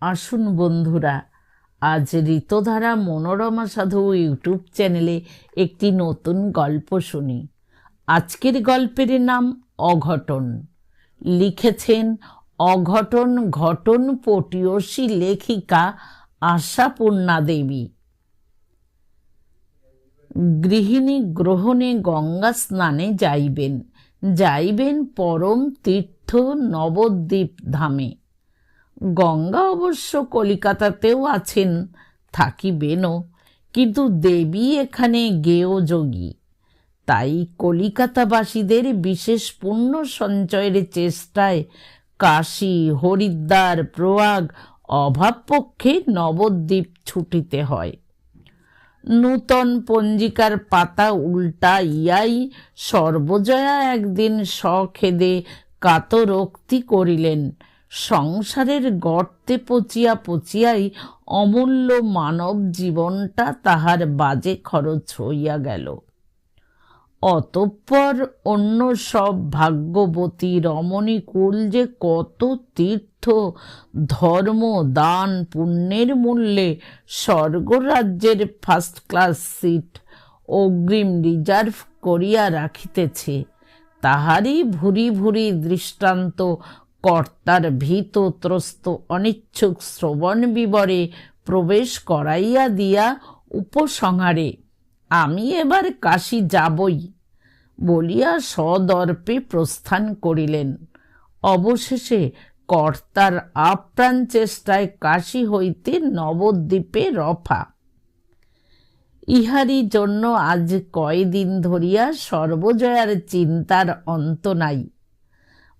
আসুন বন্ধুরা, আজ ঋতধারা মনোরমা সাধু ইউটিউব চ্যানেলে একটি নতুন গল্প শুনি। আজকের গল্পের নাম অঘটন। লিখেছেন অঘটন ঘটন পটীয়সী লেখিকা আশাপূর্ণা দেবী। গৃহিণী গ্রহণে গঙ্গা স্নানে যাইবেন। যাইবেন পরম তীর্থ নবদ্বীপ ধামে। গঙ্গা অবশ্য কলিকাতাতেও আছেন, থাকিবেনও, কিন্তু দেবী এখানে গেয় যোগী তাই কলিকাতাবাসীদের বিশেষ পুণ্য সঞ্চয়ের চেষ্টায় কাশী, হরিদ্বার, প্রয়াগ, অভাবপক্ষে নবদ্বীপ ছুটিতে হয়। নূতন পঞ্জিকার পাতা উল্টা ইয়াই সর্বজয়া একদিন সখেদে কাতরোক্তি করিলেন। সংসারের গর্তে পচিয়া পচিয়াই অমূল্য মানব জীবনটা তাহার বাজে খরচ হইয়া গেল। অতঃপর অন্য সব ভাগ্যবতী রমণী কুল যে কত তীর্থ, ধর্ম, দান, পুণ্যের মূল্যে স্বর্গরাজ্যের ফার্স্ট ক্লাস সিট অগ্রিম রিজার্ভ করিয়া রাখিতেছে। তাহারই ভুরি ভুরি দৃষ্টান্ত কর্তার ভীত ত্রস্ত অনিচ্ছুক শ্রবণ বিবরে প্রবেশ করাইয়া দিয়া উপসংহারে আমি এবার কাশী যাবই বলিয়া সদর্পে প্রস্থান করিলেন। অবশেষে কর্তার আপ্রাণ চেষ্টায় কাশী হইতে নবদ্বীপে রফা। ইহারই জন্য আজ কয়দিন ধরিয়া সর্বজয়ার চিন্তার অন্ত নাই।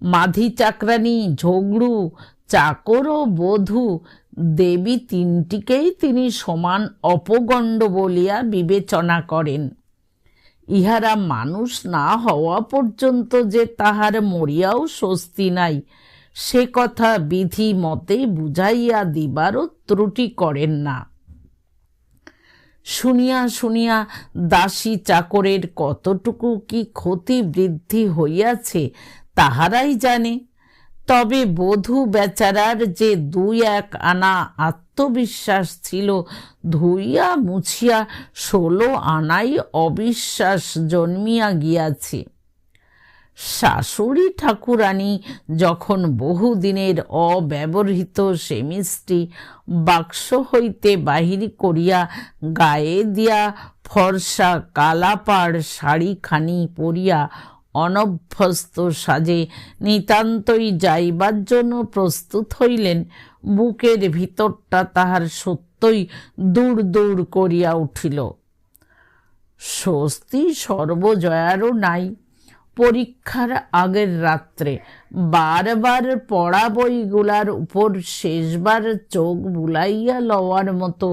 মাধি চাকরানি, ঝগড়ু, চাকর ও বধূ দেবী তিনটিকেই তিনি সমান অপগণ্ড বলিয়া বিবেচনা করেন। ইহারা মানুষ না হওয়া পর্যন্ত যে তাহার মরিয়াও স্বস্তি নাই, সে কথা বিধি মতে বুঝাইয়া দিবারও ত্রুটি করেন না। শুনিয়া শুনিয়া দাসী চাকরের কতটুকু কি ক্ষতি বৃদ্ধি হইয়াছে তাহারাই জানে। তবে বধূ বেচারার যে দুই এক আনা আত্মবিশ্বাস ছিল, ধুইয়া মুছিয়া ষোলো আনাই অবিশ্বাস জন্মিয়া গিয়াছে। শাশুড়ি ঠাকুরানী যখন বহুদিনের অব্যবহৃত সেমিস্টি বাক্স হইতে বাহির করিয়া গায়ে দিয়া ফর্সা কালাপাড় শাড়িখানি পরিয়া অনভ্যস্ত সাজে নিতান্তই যাইবার জন্য প্রস্তুত হইলেন। বুকের ভিতরটা তাহার সত্যই দূর দূর করিয়া উঠিল। স্বস্তি সর্বজয়ারও নাই। পরীক্ষার আগের রাত্রে বারবার পড়া বইগুলার উপর শেষবার চোখ বুলাইয়া লওয়ার মতো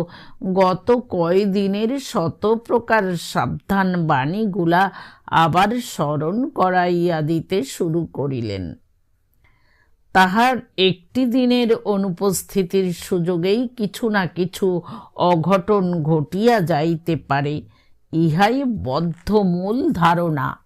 গত কয়দিনের শত প্রকার সাবধান বাণীগুলা আবার স্মরণ করাইয়া দিতে শুরু করিলেন। তাহার একটি দিনের অনুপস্থিতির সুযোগেই কিছু না কিছু অঘটন ঘটিয়া যাইতে পারে, ইহাই বদ্ধ মূল ধারণা।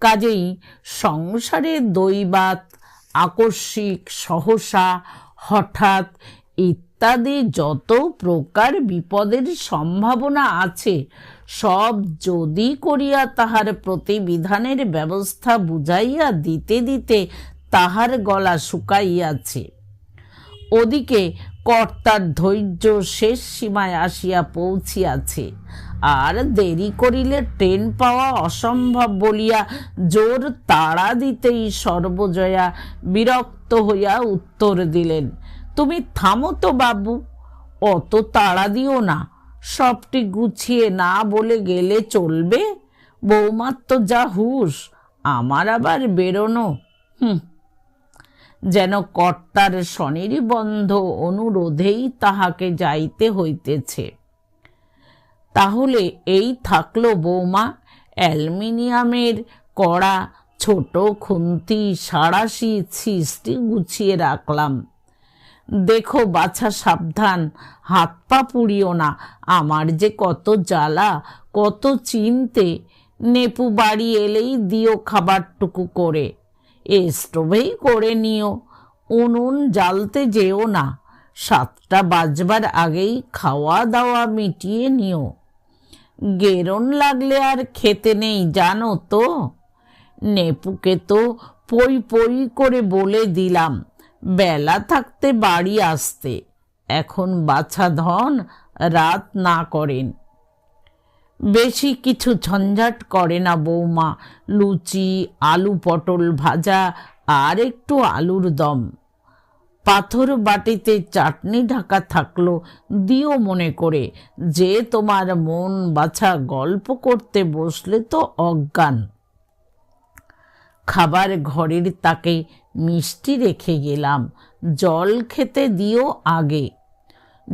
কাজেই সংসারে দৈবাত আকস্মিক, সহসা, হঠাৎ, ইত্যাদি যত প্রকার বিপদের সম্ভাবনা আছে, সব যদি করিয়া তাহার প্রতিবিধানের ব্যবস্থা বুঝাইয়া দিতে দিতে তাহার গলা শুকাইয়াছে। ওদিকে কর্তার ধৈর্য শেষ সীমায় আসিয়া পৌঁছিয়াছে। আর দেরি করিলে ট্রেন পাওয়া অসম্ভব বলিয়া জোর তাড়া দিতেই সর্বজয়া বিরক্ত হইয়া উত্তর দিলেন তুমি থামো তো বাবু। অত তাড়া দিও না। সবটি গুছিয়ে না বলে গেলে চলবে। বৌমার তো যা হুশ, আমার আবার বেরোনো। হুম। যেন কর্তার স্বনির্বন্ধ অনুরোধেই তাহাকে যাইতে হইতেছে। তাহলে এই থাকল বৌমা অ্যালমিনিয়ামের কড়া ছোট খুন্তি সাড়াশি ছিষ্টি গুছিয়ে রাখলাম। দেখো বাছা, সাবধান। হাত পা পুড়িও না। আমার যে কত জ্বালা, কত চিনতে। নেপু বাড়ি এলেই দিও খাবারটুকু করে। এ স্টোভেই করে নিও। উনুন জ্বালতে যেও না। সাতটা বাজবার আগেই খাওয়া দাওয়া মিটিয়ে নিও। গেরন লাগলে আর খেতে নেই, জানো তো? নেপুকে তো পই পই করে বলে দিলাম। বেলা থাকতে বাড়ি আসতে। এখন বাছা ধন রাত না করেন। বেশি কিছু ঝঞ্ঝাট করে না বৌমা। লুচি, আলু পটল ভাজা আর একটু আলুর দম। পাথর বাটিতে চাটনি ঢাকা থাকল, দিও মনে করে। যে তোমার মন বাছা গল্প করতে বসলে তো অজ্ঞান। খাবার ঘরের তাকে মিষ্টি রেখে গেলাম। জল খেতে দিও আগে।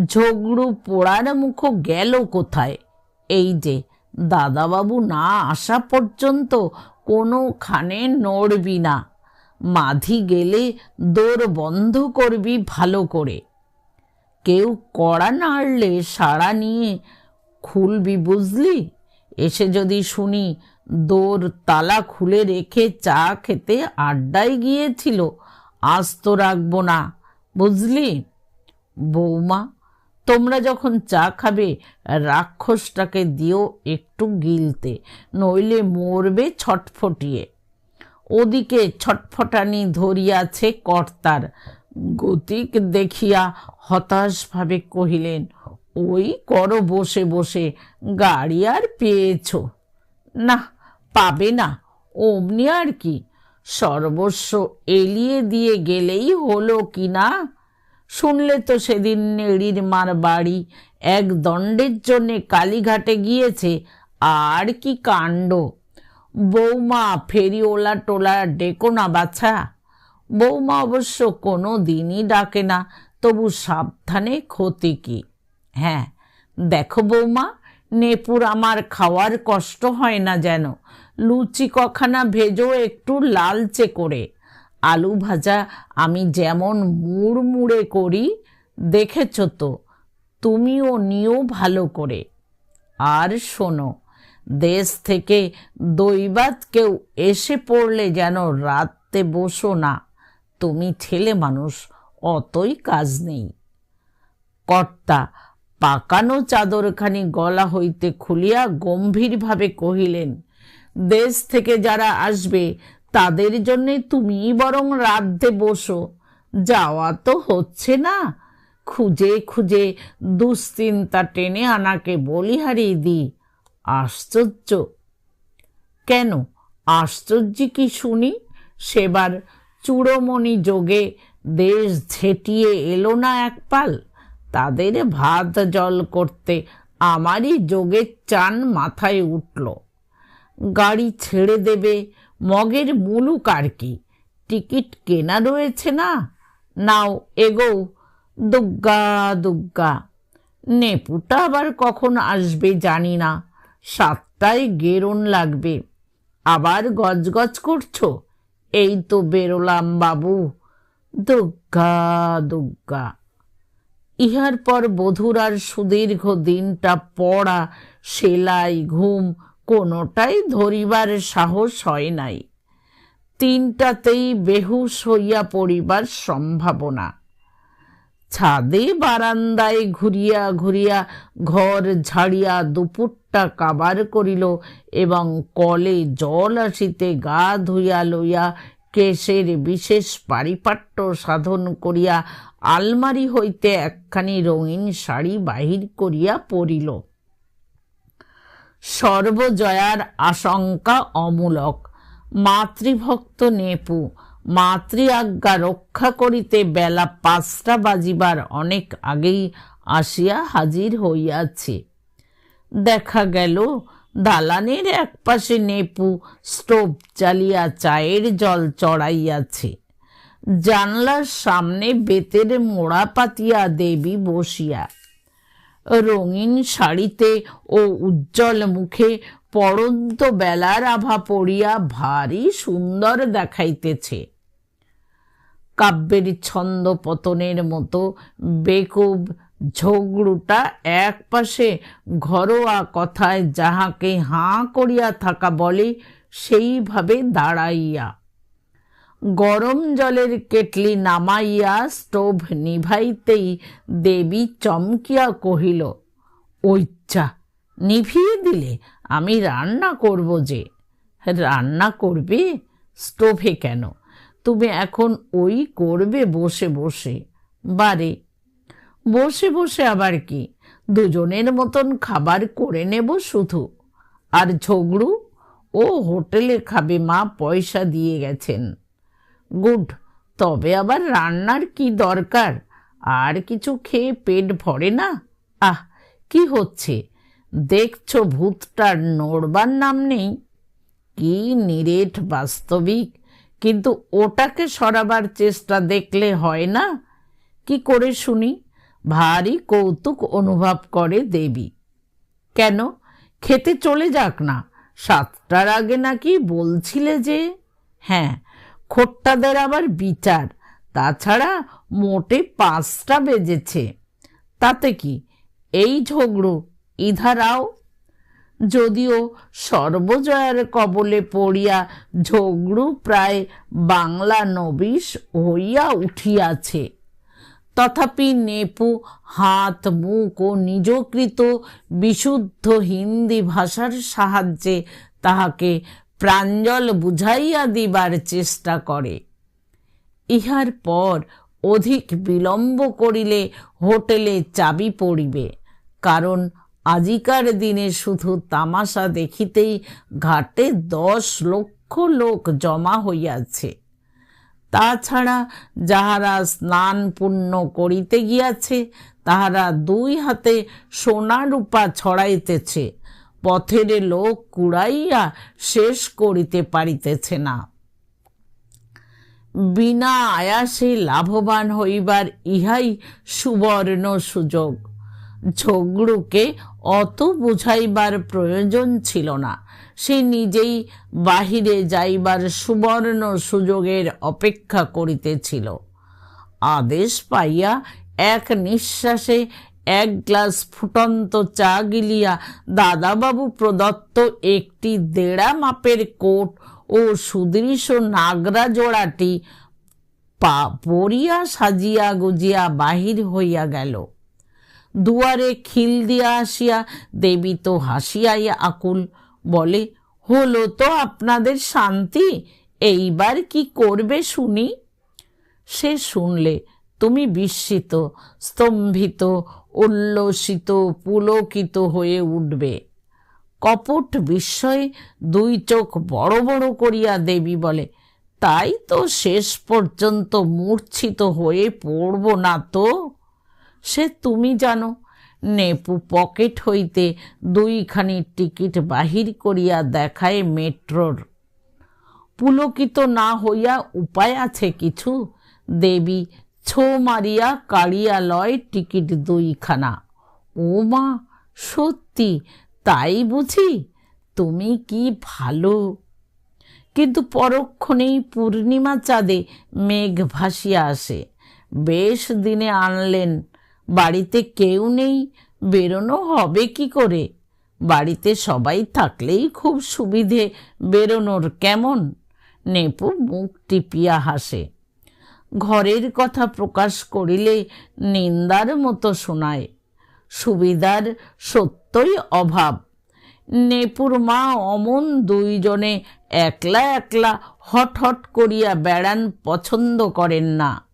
ঝগড়ু পোড়ার মুখো গেল কোথায়? এই যে, দাদাবাবু না আসা পর্যন্ত কোনোখানে নড়বি না। মাধি গেলে দৌড় বন্ধ করবি ভালো করে। কেউ কড়া নাড়লে সাড়া নিয়ে খুলবি বুঝলি? এসে যদি শুনি দোর তালা খুলে রেখে চা খেতে আড্ডায় গিয়েছিল। আজ তো রাখব না, বুঝলি? বৌমা, তোমরা যখন চা খাবে, রাক্ষসটাকে দিও একটু গিলতে, নইলে মরবে ছটফটিয়ে। ওদিকে ছটফটানি ধরিয়াছে কর্তার। গতিক দেখিয়া হতাশভাবে কহিলেন, ওই করো বসে বসে, গাড়ি আর পেয়েছ। না পাবে না। অমনি আর কি। সর্বস্ব এলিয়ে দিয়ে গেলেই হলো কি না? শুনলে তো সেদিন নেড়ির মার বাড়ি। এক দণ্ডের জন্যে কালীঘাটে গিয়েছে। আর কি কাণ্ড। বৌমা ফেরিওলা টোলা ডেকো না বাছা। বৌমা অবশ্য কোনো দিনই ডাকে না। তবু সাবধানে ক্ষতি কি? হ্যাঁ দেখো বৌমা। নেপুর আমার খাওয়ার কষ্ট হয় না যেন। লুচি কখানা ভেজো একটু লালচে করে। আলু ভাজা আমি যেমন মুড়মুড়ে করি, দেখেছ তো, তুমিও নিও ভালো করে। আর শোনো, দেশ থেকে দৈবাত কেউ এসে পড়লে যেন রাত্রে বসো না, তুমি ছেলে মানুষ, অতই কাজ নেই। কর্তা পাকানো চাদরখানি গলা হইতে খুলিয়া গম্ভীরভাবে কহিলেন, দেশ থেকে যারা আসবে, তাদের জন্যে তুমি বরং রাধে বসো। যাওয়া তো হচ্ছে না। খুঁজে খুঁজে দুশ্চিন্তা টেনে আনাকে বলিহারিয়ে দিই আশ্চর্য। কেন? আশ্চর্য কি শুনি? সেবার চূড়মণি যোগে দেশ ঝেঁটিয়ে এলো না এক পাল তাদের ভাত জল করতে আমারই যোগের চান মাথায় উঠল। গাড়ি ছেড়ে দেবে, মগের মুলুক আর কি? টিকিট কেনা রয়েছে না? নাও, এগো, দুগ্গা দুগ্গা। নেপুটা আবার কখন আসবে জানি না। সাতটায় গেরন লাগবে। আবার গজগজ করছ? এই তো বেরোলাম বাবু। দুগ্গা দুগ্গা। ইহার পর বধুর আর সুদীর্ঘ দিনটা পড়া, সেলাই, ঘুম কোনোটাই ধরিবার সাহস হয় নাই। তিনটাতেই বেহুশ হইয়া পড়িবার সম্ভাবনা। ছাদে বারান্দায় ঘুরিয়া ঘুরিয়া ঘর ঝাড়িয়া দুপুরটা কাবার করিল এবং কলে জল আসিতে গা ধুইয়া লইয়া কেশের বিশেষ পারিপাট্য সাধন করিয়া আলমারি হইতে একখানি রঙিন শাড়ি বাহির করিয়া পড়িল। সর্বজয়ার আশঙ্কা অমূলক। মাতৃভক্ত নেপু মাতৃ আজ্ঞা রক্ষা করিতে বেলা পাঁচটা বাজিবার অনেক আগেই আসিয়া হাজির হইয়াছে। দেখা গেল দালানের একপাশে নেপু স্টোভ জ্বালিয়া চায়ের জল চড়াইয়াছে। জানলার সামনে বেতের মোড়া পাতিয়া দেবী বসিয়া। রঙিন শাড়িতে ও উজ্জ্বল মুখে পড়ন্ত বেলার আভা পড়িয়া ভারী সুন্দর দেখাইতেছে। কাব্যের ছন্দ পতনের মতো বেকুব ঝগড়ুটা এক পাশে ঘরোয়া কথায় যাহাকে হাঁ করিয়া থাকা বলে, সেইভাবে দাঁড়াইয়া। গরম জলের কেটলি নামাইয়া স্টোভ নিভাইতেই দেবী চমকিয়া কহিল, ওইচ্ছা, নিভিয়ে দিলে আমি রান্না করব যে। রান্না করবে? স্টোভে কেন? তুমি এখন ওই করবে বসে বসে। বারে বসে বসে আবার কি? দুজনের মতন খাবার করে নেব শুধু। আর ঝগড়ু? ও হোটেলে খাবে, মা পয়সা দিয়ে গেছেন। গুড, তবে আবার রান্নার কি দরকার? আর কিছু খেয়ে পেট ভরে না? আহ, কি হচ্ছে? দেখছ ভূতটার নড়বার নাম নেই? কি নিরেট বাস্তবিক। কিন্তু ওটাকে সরাবার চেষ্টা দেখলে হয় না? কি করে শুনি? ভারী কৌতুক অনুভব করে দেবী। কেন? খেতে চলে যাক না। সাতটার আগে নাকি বলছিলে যে হ্যাঁ খোট্টাদের আবার বিচার। তাছাড়া মোটে পাঁচটা বেজেছে। তাতে কি? এই ঝগড়ো ইধারাও যদিও সর্বজয়ার কবলে পড়িয়া ঝগড়ু প্রায় বাংলা নবিশ হইয়া উঠিয়াছে। তথাপি নেপু, হাত, মুখ ও নিজকৃত বিশুদ্ধ হিন্দি ভাষার সাহায্যে তাহাকে প্রাঞ্জল বুঝাইয়া দিবার চেষ্টা করে। ইহার পর অধিক বিলম্ব করিলে হোটেলে চাবি পড়িবে, কারণ আজিকার দিনে শুধু তামাশা দেখিতেই ঘাটে দশ লক্ষ লোক জমা হইয়াছে। তাছাড়া যাহারা স্নান পুণ্য করিতে গিয়াছে, তাহারা দুই হাতে সোনা রূপা ছড়াইতেছে। পথের লোক কুড়াইয়া শেষ করিতে পারিতেছে না। বিনা আয়াসে লাভবান হইবার ইহাই সুবর্ণ সুযোগ। ঝগড়ুকে অত বুঝাইবার প্রয়োজন ছিল না। সে নিজেই বাহিরে যাইবার সুবর্ণ সুযোগের অপেক্ষা করিতেছিল। আদেশ পাইয়া এক নিঃশ্বাসে এক গ্লাস ফুটন্ত চা গিলিয়া দাদাবাবু প্রদত্ত একটি দেড়া মাপের কোট ও সুদৃশ নাগরা জোড়াটি পা পরিয়া সাজিয়া গুজিয়া বাহির হইয়া গেল। দুয়ারে খিল দিয়া আসিয়া দেবী তো হাসিয়াইয়া আকুল। বলে, হলো তো আপনাদের শান্তি, এইবার কি করবে শুনি? সে শুনলে, তুমি বিস্মিত, স্তম্ভিত, উল্লসিত, পুলকিত হয়ে উঠবে। কপট বিস্ময়ে দুই চোখ বড় বড় করিয়া দেবী বলে, তাই তো শেষ পর্যন্ত মূর্ছিত হয়ে পড়ব না তো? সে, তুমি জানো নেপু পকেট হইতে দুইখানি টিকিট বাহির করিয়া দেখায় মেট্রোর। পুলকিত না হইয়া উপায় আছে কিছু? দেবী ছো মারিয়া কাড়িয়া লয় টিকিট দুইখানা। ও মা সত্যি তাই বুঝি? তুমি কি ভালো? কিন্তু পরক্ষণেই পূর্ণিমা চাঁদে মেঘ ভাসিয়া আসে। বেশ দিনে আনলেন বাড়িতে কেউ নেই, বেরোনো হবে কি করে? বাড়িতে সবাই থাকলেই খুব সুবিধে, বেরোনোর কেমন? নেপু মুখ টিপিয়া হাসে। ঘরের কথা প্রকাশ করিলে নিন্দার মতো শোনায়। সুবিধার সত্যই অভাব। নেপুর মা অমন দুইজনে একলা একলা হট হট করিয়া বেড়ান পছন্দ করেন না।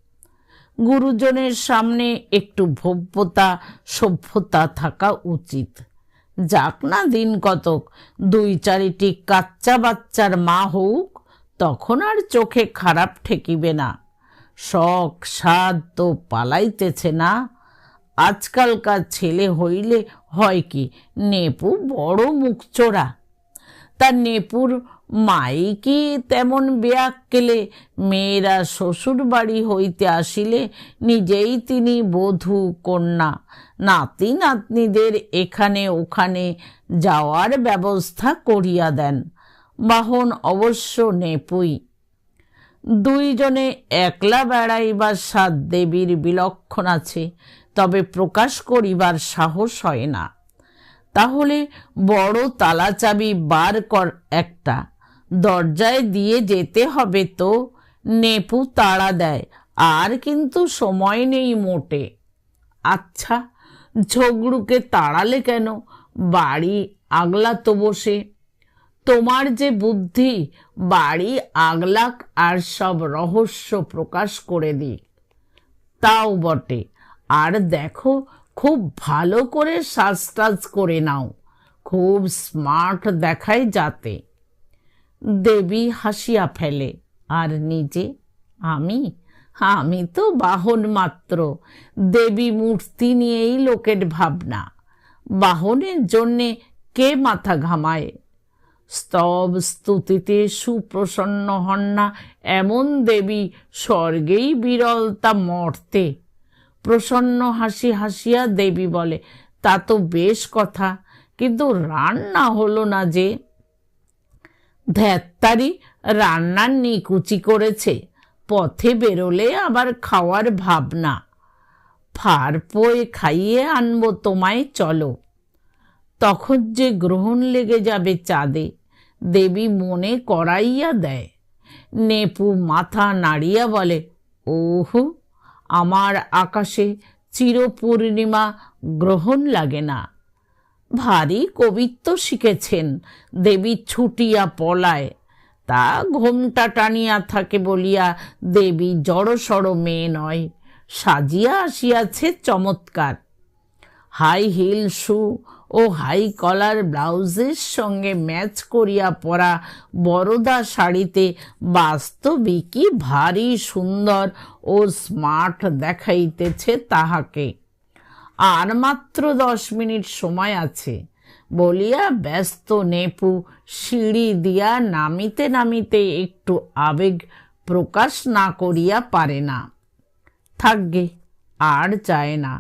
গুরুজনের সামনে একটু ভব্যতা, সভ্যতা থাকা উচিত। যাক না দিন কতক, দুই চারিটি কাচ্চা বাচ্চার মা হোক, তখন আর চোখে খারাপ ঠেকিবে না। শখ, স্বাদ তো পালাইতেছে না। আজকালকার ছেলে হইলে হয় কি, নেপু বড় মুখচোরা। তার নেপুর মাই কি তেমন কেলে মেয়েরা শ্বশুর বাড়ি হইতে আসিলে নিজেই তিনি বধূ কন্যা। নাতি নাতনিদের এখানে ওখানে যাওয়ার ব্যবস্থা করিয়া দেন। বাহন অবশ্য নেপুই। দুইজনে একলা বেড়াইবার সাত দেবীর বিলক্ষণ আছে, তবে প্রকাশ করিবার সাহস হয় না। তাহলে বড় তালা চাবি বার কর একটা। দরজায় দিয়ে যেতে হবে তো, নেপু তাড়া দেয়। আর কিন্তু সময় নেই মোটে। আচ্ছা ঝগড়ুকে তাড়ালে কেন? বাড়ি আগলা তো বসে। তোমার যে বুদ্ধি, বাড়ি আগলাক আর সব রহস্য প্রকাশ করে দিক। তাও বটে। আর দেখো খুব ভালো করে সাজটাজ করে নাও। খুব স্মার্ট দেখায় যাতে। দেবী হাসিয়া ফেলে, আর নিজে? আমি? আমি তো বাহন মাত্র। দেবী মূর্তি নিয়েই লোকের ভাবনা। বাহনের জন্যে কে মাথা ঘামায়? স্তব স্তুতিতে সুপ্রসন্ন হন না এমন দেবী, স্বর্গেই বিরল তা মর্তে। প্রসন্ন হাসি হাসিয়া দেবী বলে, তা তো বেশ কথা। কিন্তু রান্না হলো না যে। ধ্যাত্তারি রান্নার নিকুচি করেছে। পথে বেরোলে আবার খাওয়ার ভাবনা। ফার পোয়ে খাইয়ে আনব তোমায়, চলো। তখন যে গ্রহণ লেগে যাবে চাঁদে, দেবী মনে করাইয়া দেয়। নেপু মাথা নাড়িয়া বলে, ওহো আমার আকাশে চিরপূর্ণিমা গ্রহণ লাগে না। ভারী কবিত্ব শিখেছেন দেবী ছুটিয়া পলায়। তা ঘোমটা টানিয়া থাকে বলিয়া দেবী জড়সড় মেয়ে নয়, সাজিয়া আসিয়াছে চমৎকার। হাই হিল শু ও হাই কলার ব্লাউজের সঙ্গে ম্যাচ করিয়া পরা বরদা শাড়িতে বাস্তবিকই ভারী সুন্দর ও স্মার্ট দেখাইতেছে তাহাকে। আর মাত্র দশ মিনিট সময় আছে। বলিয়া ব্যস্ত নেপু সিঁড়ি দিয়া নামিতে নামিতে একটু আবেগ প্রকাশ না করিয়া পারে না। থাকগে আর চায় না।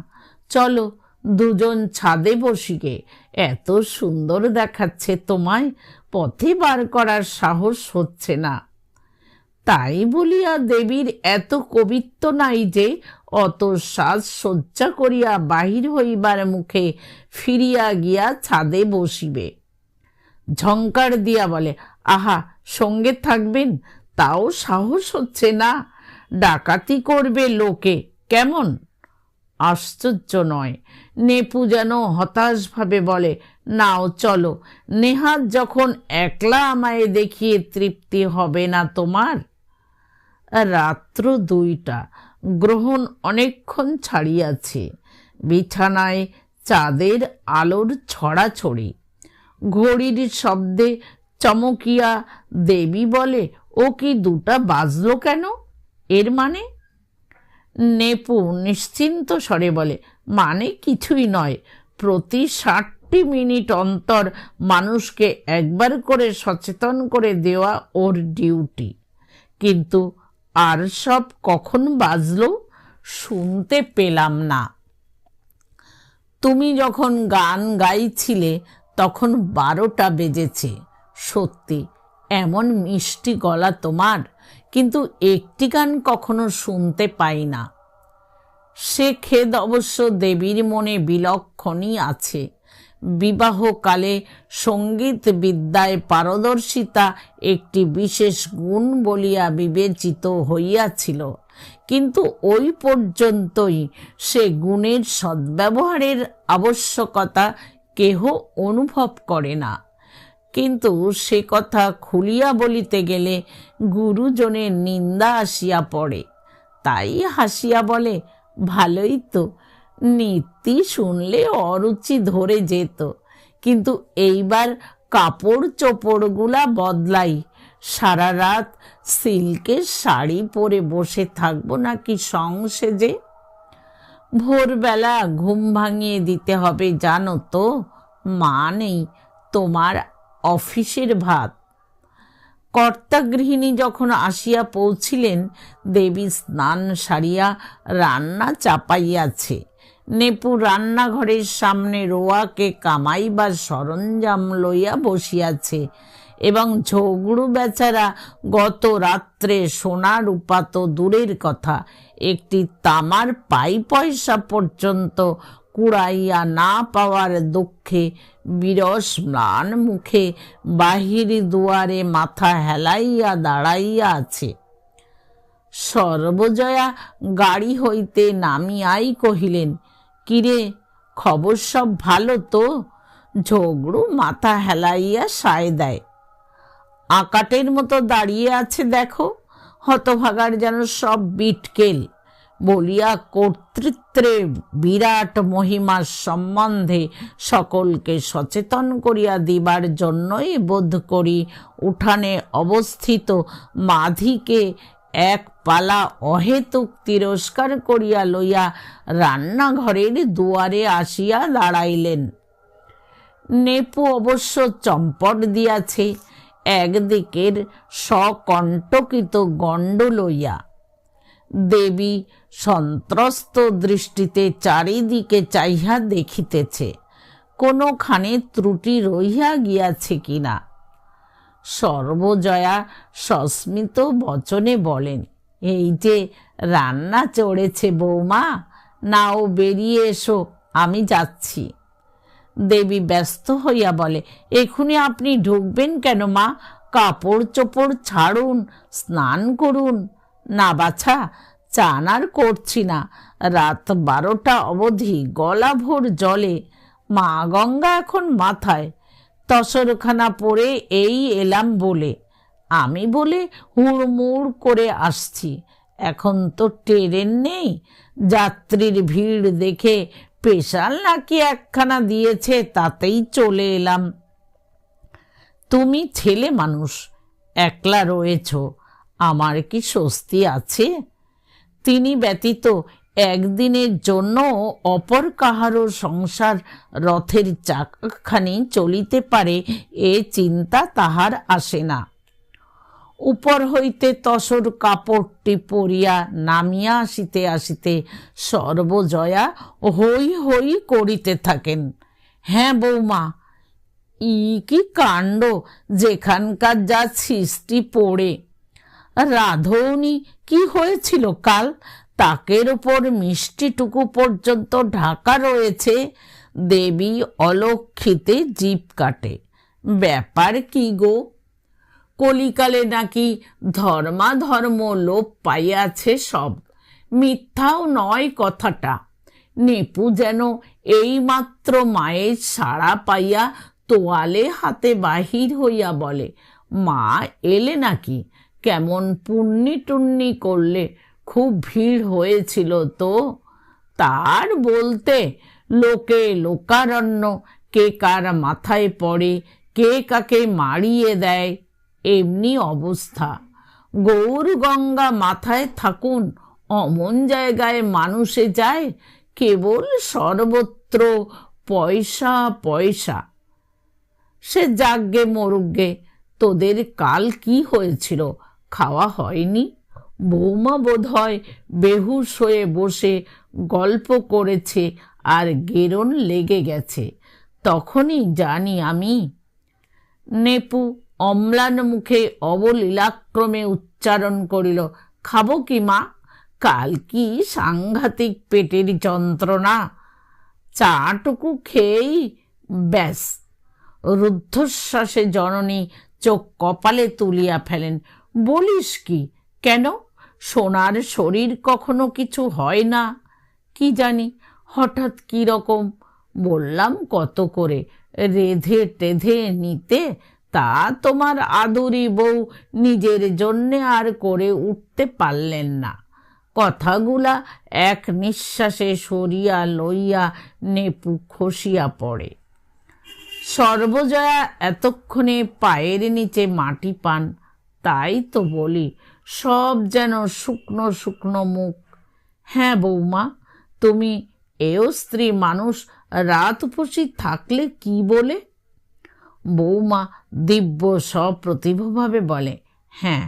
চলো দুজন ছাদে বসিকে। এত সুন্দর দেখাচ্ছে তোমায়, পথে বার করার সাহস হচ্ছে না। তাই বলিয়া দেবীর এত কবিত্ব নাই যে, অত সাজ সজ্জা করিয়া বাহির হইবার মুখে ফিরিয়া গিয়া ছাদে বসিবে। ঝঙ্কার দিয়া বলে, আহা, সঙ্গে থাকবেন, তাও সাহস হচ্ছে না। ডাকাতি করবে লোকে, কেমন? আশ্চর্য নয় নেপু যেন হতাশভাবে বলে, নাও, চলো। নেহাত যখন একলা আমায় দেখিয়ে তৃপ্তি হবে না তোমার? রাত্র দুইটা। গ্রহণ অনেকক্ষণ ছাড়িয়াছে। বিছানায় চাঁদের আলোর ছড়াছড়ি। ঘড়ির শব্দে চমকিয়া দেবী বলে, ও কি দুটা বাজলো কেন? এর মানে? নেপু নিশ্চিন্ত স্বরে বলে মানে কিছুই নয়। প্রতি ষাটটি মিনিট অন্তর মানুষকে একবার করে সচেতন করে দেওয়া ওর ডিউটি। কিন্তু আর সব কখন বাজলো শুনতে পেলাম না। তুমি যখন গান গাইছিলে তখন বারোটা বেজেছে। সত্যি, এমন মিষ্টি গলা তোমার, কিন্তু একটি গান কখনো শুনতে পাই না। সে খেদ অবশ্য দেবীর মনে বিলক্ষণই আছে। বিবাহকালে সংগীত বিদ্যায় পারদর্শিতা একটি বিশেষ গুণ বলিয়া বিবেচিত হইয়াছিল। কিন্তু ওই পর্যন্তই সে গুণের সদ্ব্যবহারের আবশ্যকতা কেহ অনুভব করে না। কিন্তু সে কথা খুলিয়া বলিতে গেলে গুরুজনের নিন্দা আসিয়া পড়ে। তাই হাসিয়া বলে ভালোই তো। নীতি শুনলে অরুচি ধরে যেত। কিন্তু এইবার কাপড় চোপড়গুলা বদলাই। সারা রাত সিল্কের শাড়ি পরে বসে থাকব নাকি সংসেজে? ভোরবেলা ঘুম ভাঙিয়ে দিতে হবে, জানো তো। মা নেই, তোমার অফিসের ভাত। কর্তা গৃহিণী যখন আসিয়া পৌঁছিলেন, দেবী স্নান সারিয়া রান্না চাপাইয়াছে। নেপু রান্নাঘরের সামনে রোয়াকে কামাইবার সরঞ্জাম লইয়া বসিয়াছে এবং ঝগড়ু বেচারা গত রাত্রে সোনা রূপা তো দূরের কথা, একটি তামার পাই পয়সা পর্যন্ত কুড়াইয়া না পাওয়ার দুঃখে বিরস ম্লান মুখে বাহির দুয়ারে মাথা হেলাইয়া দাঁড়াইয়া আছে সর্বজয়া গাড়ি হইতে নামিয়াই কহিলেন, কিরে, খবর সব ভালো তো? ঝগড়ু মাথা হেলাইয়া সায় দেয়। আকাটের মতো দাঁড়িয়ে আছে দেখো, হতভাগার যেন সব বিটকেল। বলিয়া কর্তৃত্বে বিরাট মহিমার সম্বন্ধে সকলকে সচেতন করিয়া দিবার জন্যই বোধ করি উঠানে অবস্থিত মাধিকে এক পালা অহেতুক তিরস্কার করিয়া লইয়া রান্নাঘরের দুয়ারে আসিয়া দাঁড়াইলেন। নেপু অবশ্য চম্পট দিয়াছে, একদিকের সকণ্টকিত গণ্ড লইয়া। দেবী সন্ত্রস্ত দৃষ্টিতে চারিদিকে চাইহা দেখিতেছে, কোনোখানে ত্রুটি রহিয়া গিয়াছে কিনা। সর্বজয়া সস্মিত বচনে বলেন, এই যে রান্না চড়েছে বৌমা, নাও বেরিয়ে এসো, আমি যাচ্ছি। দেবী ব্যস্ত হইয়া বলে, এখুনি আপনি ঢুকবেন কেন মা? কাপড় চোপড় ছাড়ুন, স্নান করুন। না বাছা চান আর করছি না। রাত বারোটা অবধি গলা ভোর জলে মা গঙ্গা এখন মাথায়। তসরখানা পরে এই এলাম বলে। আমি বলে হুড়মুড় করে আসছি। এখন তো ট্রেন নেই। যাত্রীর ভিড় দেখে স্পেশাল নাকি একখানা দিয়েছে, তাতেই চলে এলাম। তুমি ছেলে মানুষ, একলা রয়েছ। আমার কি স্বস্তি আছে? তিনি ব্যতীত একদিনের জন্য অপর কাহারও সংসার রথের চাকখানি চলিতে পারে, এ চিন্তা তাহার আসে না। উপর হইতে তসর কাপড়টি পরিয়া নামিয়া আসিতে আসিতে সর্বজয়া হই হই করিতে থাকেন। হ্যাঁ বৌমা, ই কি কাণ্ড, যেখানকার যা সৃষ্টি পড়ে। রাধৌনি, কি হয়েছিল কাল? তাকের ওপর মিষ্টিটুকু পর্যন্ত ঢাকা রয়েছে। দেবী অলক্ষিতে জীব কাটে। ব্যাপার কি গো? কলিকালে নাকি ধর্মাধর্ম লোপ পাইয়াছে সব। মিথ্যাও নয় কথাটা। নেপু যেন এইমাত্র মায়ের সাড়া পাইয়া তোয়ালে হাতে বাহির হইয়া বলে, মা এলে নাকি? কেমন পুণ্যি টুন্নি করলে খুব ভিড় হয়েছিল তো? তার বলতে, লোকে লোকারণ্য, কে কার মাথায় পড়ে, কে কাকে মারিয়ে দেয়, এমনি অবস্থা। গৌর গঙ্গা মাথায় থাকুন, অমন জায়গায় মানুষে যায়, কেবল সর্বত্র পয়সা পয়সা। সে যাগ্গে মরুগ্গে তোদের কাল কি হয়েছিল? খাওয়া হয়নি। বৌমা বোধ হয় বেহুশ হয়ে বসে গল্প করেছে আর গেরন লেগে গেছে। তখনই জানি আমি, নেপু অম্লান মুখে অবলীলাক্রমে উচ্চারণ করিল, খাব কি মা? কাল কি সাংঘাতিক পেটের যন্ত্রণা? চাটুকু খেয়েই ব্যাস। রুদ্ধশ্বাসে জননী চোখ কপালে তুলিয়া ফেলেন। বলিস কি? কেন? সোনার শরীর কখনো কিছু হয় না। কি জানি? হঠাৎ কি রকম? বললাম, কত করে? রেধে টেধে নিতে? তা তোমার আদুরি বউ নিজের জন্যে আর করে উঠতে পারলেন না। কথাগুলা এক নিঃশ্বাসে সরিয়া লইয়া নেপু খসিয়া পড়ে। সর্বজয়া এতক্ষণে পায়ের নিচে মাটি পান। তাই তো বলি, সব যেন শুকনো শুকনো মুখ। হ্যাঁ বৌমা, তুমি এও স্ত্রী মানুষ, রাত উপসী থাকলে কি বলে? বৌমা দিব্য সপ্রতিভভাবে বলে হ্যাঁ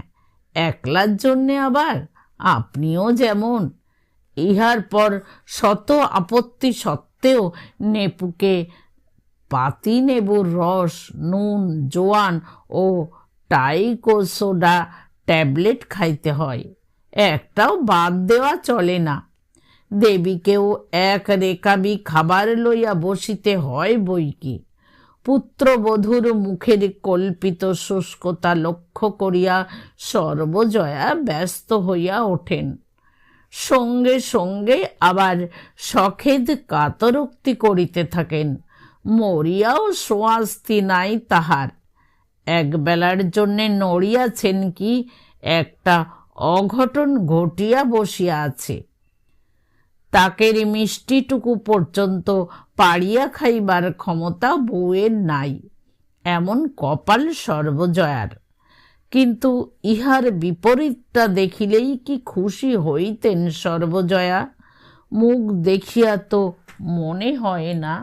একলার জন্যে আবার, আপনিও যেমন। ইহার পর শত আপত্তি সত্ত্বেও নেপুকে পাতি নেবুর রস, নুন, জোয়ান ও টাইকোসোডা ট্যাবলেট খাইতে হয়। একটাও বাদ দেওয়া চলে না। দেবীকেও এক রেকাবি খাবার লইয়া বসিতে হয় বই কি। পুত্রবধূর মুখের কল্পিত শুষ্কতা লক্ষ্য করিয়া সর্বজয়া ব্যস্ত হইয়া ওঠেন। সঙ্গে সঙ্গে আবার সখেদ কাতরোক্তি করিতে থাকেন। মরিয়াও সোয়াস্তি নাই তাহার। একবেলার জন্যে নড়িয়াছেন কি, একটা অঘটন ঘটিয়া বসিয়া আছে তাকের মিষ্টিটুকু পর্যন্ত পাড়িয়া খাইবার ক্ষমতা বউয়ের নাই, এমন কপাল সর্বজয়ার। কিন্তু ইহার বিপরীতটা দেখিলেই কি খুশি হইতেন সর্বজয়া? মুখ দেখিয়া তো মনে হয় না।